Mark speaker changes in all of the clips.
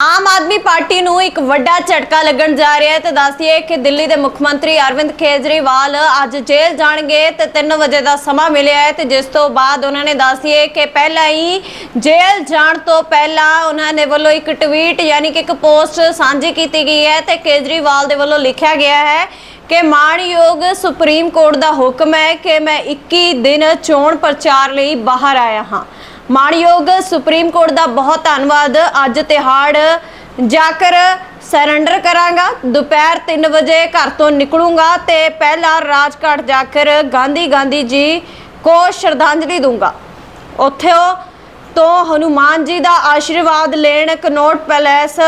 Speaker 1: Aam Aadmi party ਨੂੰ ਇੱਕ ਵੱਡਾ ਝਟਕਾ ਲੱਗਣ ਜਾ ਰਿਹਾ ਹੈ ਤੇ ਦੱਸਦੀਏ ਕਿ ਦਿੱਲੀ ਦੇ ਮੁੱਖ ਮੰਤਰੀ ਅਰਵਿੰਦ ਕੇਜਰੀਵਾਲ ਅੱਜ ਜੇਲ੍ਹ ਜਾਣਗੇ ਤੇ 3 ਵਜੇ ਦਾ ਸਮਾਂ ਮਿਲਿਆ ਹੈ ਤੇ ਜਿਸ ਤੋਂ ਬਾਅਦ ਉਹਨਾਂ ਨੇ ਦੱਸਦੀਏ ਕਿ ਪਹਿਲਾਂ ਹੀ ਜੇਲ੍ਹ ਜਾਣ ਤੋਂ ਪਹਿਲਾਂ ਉਹਨਾਂ ਦੇ ਵੱਲੋਂ ਇੱਕ ਟਵੀਟ ਯਾਨੀ ਕਿ ਇੱਕ ਪੋਸਟ ਸਾਂਝੀ ਕੀਤੀ ਗਈ ਹੈ ਤੇ ਕੇਜਰੀਵਾਲ ਦੇ ਵੱਲੋਂ ਲਿਖਿਆ ਗਿਆ ਹੈ ਕਿ ਮਾਣਯੋਗ ਸੁਪਰੀਮ ਕੋਰਟ ਦਾ ਹੁਕਮ ਹੈ ਕਿ ਮੈਂ 21 ਦਿਨ ਚੋਣ ਪ੍ਰਚਾਰ ਲਈ ਬਾਹਰ ਆਇਆ ਹਾਂ। ਮਾਣਯੋਗ ਸੁਪਰੀਮ ਕੋਰਟ ਦਾ ਬਹੁਤ ਧੰਨਵਾਦ। ਅੱਜ ਤਿਹਾੜ ਜਾਕਰ ਸਰੈਂਡਰ ਕਰਾਂਗਾ। ਦੁਪਹਿਰ 3 ਵਜੇ ਘਰ ਤੋਂ ਨਿਕਲੂੰਗਾ ਤੇ ਪਹਿਲਾਂ ਰਾਜਘਾਟ ਜਾਕਰ ਗਾਂਧੀ ਗਾਂਧੀ ਜੀ ਕੋ ਸ਼ਰਧਾਂਜਲੀ ਦੂੰਗਾ। ਉੱਥੇ ਤੋਂ ਹਨੂਮਾਨ ਜੀ ਦਾ ਆਸ਼ੀਰਵਾਦ ਲੈਣ ਕਨੋਟ ਪੈਲੇਸ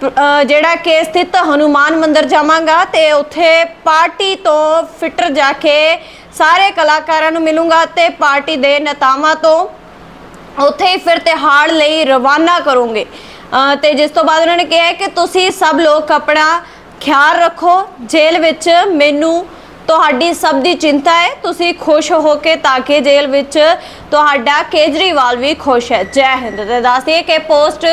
Speaker 1: ਅ, ਜਿਹੜਾ ਕਿ ਸਥਿਤ ਹਨੂਮਾਨ ਮੰਦਿਰ ਜਾਵਾਂਗਾ ਤੇ ਉੱਥੇ ਪਾਰਟੀ ਤੋਂ ਫਿੱਟਰ ਜਾ ਕੇ ਸਾਰੇ ਕਲਾਕਾਰਾਂ ਨੂੰ ਮਿਲੂੰਗਾ ਤੇ ਪਾਰਟੀ ਦੇ ਨੇਤਾਵਾਂ ਤੋਂ ਉੱਥੇ ਹੀ ਫਿਰ ਤਿਹਾੜ ਲਈ ਰਵਾਨਾ ਕਰੋਗੇ। ਅ, ਤੇ ਜਿਸ ਤੋਂ ਬਾਅਦ ਉਹਨਾਂ ਨੇ ਕਿਹਾ ਹੈ ਕਿ ਤੁਸੀਂ ਸਭ ਲੋਕ ਆਪਣਾ ਖਿਆਲ ਰੱਖੋ ਜੇਲ੍ਹ ਵਿੱਚ ਮੈਨੂੰ ਤੁਹਾਡੀ ਸਭ ਦੀ ਚਿੰਤਾ ਹੈ। ਤੁਸੀਂ ਖੁਸ਼ ਹੋ ਕੇ ਤਾਂ ਕਿ ਜੇਲ੍ਹ ਵਿੱਚ ਤੁਹਾਡਾ ਕੇਜਰੀਵਾਲ ਵੀ ਖੁਸ਼ ਹੈ। ਜੈ ਹਿੰਦ ਤੇ ਦੱਸਦੀਏ ਕਿ ਪੋਸਟ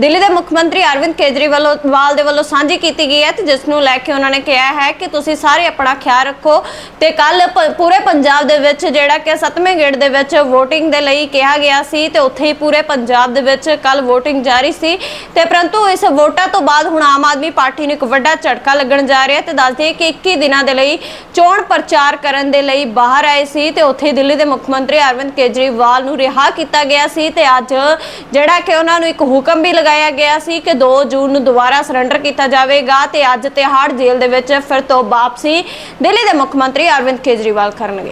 Speaker 1: ਦਿੱਲੀ ਦੇ ਮੁੱਖ ਮੰਤਰੀ ਅਰਵਿੰਦ ਕੇਜਰੀਵਾਲ ਵਾਲ ਦੇ ਵੱਲੋਂ ਸਾਂਝੀ ਕੀਤੀ ਗਈ ਹੈ ਤੇ ਜਿਸ ਨੂੰ ਲੈ ਕੇ ਉਹਨਾਂ ਨੇ ਕਿਹਾ ਹੈ ਕਿ ਤੁਸੀਂ ਸਾਰੇ ਆਪਣਾ ਖਿਆਲ ਰੱਖੋ ਤੇ ਕੱਲ ਪੂਰੇ ਪੰਜਾਬ ਦੇ ਵਿੱਚ ਜਿਹੜਾ ਕਿ ਸੱਤਵੇਂ ਗੇੜ ਦੇ ਵਿੱਚ VOTING ਦੇ ਲਈ ਕਿਹਾ ਗਿਆ ਸੀ ਤੇ ਉੱਥੇ ਹੀ ਪੂਰੇ ਪੰਜਾਬ ਦੇ ਵਿੱਚ ਕੱਲ VOTING ਜਾਰੀ ਸੀ। ਤੇ ਪਰੰਤੂ ਇਸ ਵੋਟਾਂ ਤੋਂ ਬਾਅਦ ਹੁਣ ਆਮ ਆਦਮੀ ਪਾਰਟੀ ਨੂੰ ਇੱਕ ਵੱਡਾ ਝਟਕਾ ਲੱਗਣ ਜਾ ਰਿਹਾ ਹੈ ਤੇ ਦੱਸਦੇ ਕਿ 21 ਦਿਨਾਂ ਦੇ ਲਈ ਚੋਣ ਪ੍ਰਚਾਰ ਕਰਨ ਦੇ ਲਈ ਬਾਹਰ ਆਏ ਸੀ ਤੇ ਉੱਥੇ ਦਿੱਲੀ ਦੇ ਮੁੱਖ ਮੰਤਰੀ ਅਰਵਿੰਦ ਕੇਜਰੀਵਾਲ ਨੂੰ ਰਿਹਾ ਕੀਤਾ ਗਿਆ ਸੀ ਤੇ ਅੱਜ ਜਿਹੜਾ ਕਿ ਉਹਨਾਂ ਨੂੰ ਇੱਕ ਹੁਕਮ ਵੀ ਲਗਾਇਆ ਗਿਆ ਸੀ ਕਿ 2 ਜੂਨ ਨੂੰ ਦੁਬਾਰਾ ਸਰੈਂਡਰ ਕੀਤਾ ਜਾਵੇਗਾ ਤੇ ਅੱਜ ਤਿਹਾੜ ਜੇਲ੍ਹ ਦੇ ਵਿੱਚ ਫਿਰ ਤੋਂ ਵਾਪਸੀ ਦਿੱਲੀ ਦੇ ਮੁੱਖ ਮੰਤਰੀ ਅਰਵਿੰਦ ਕੇਜਰੀਵਾਲ ਕਰਨਗੇ।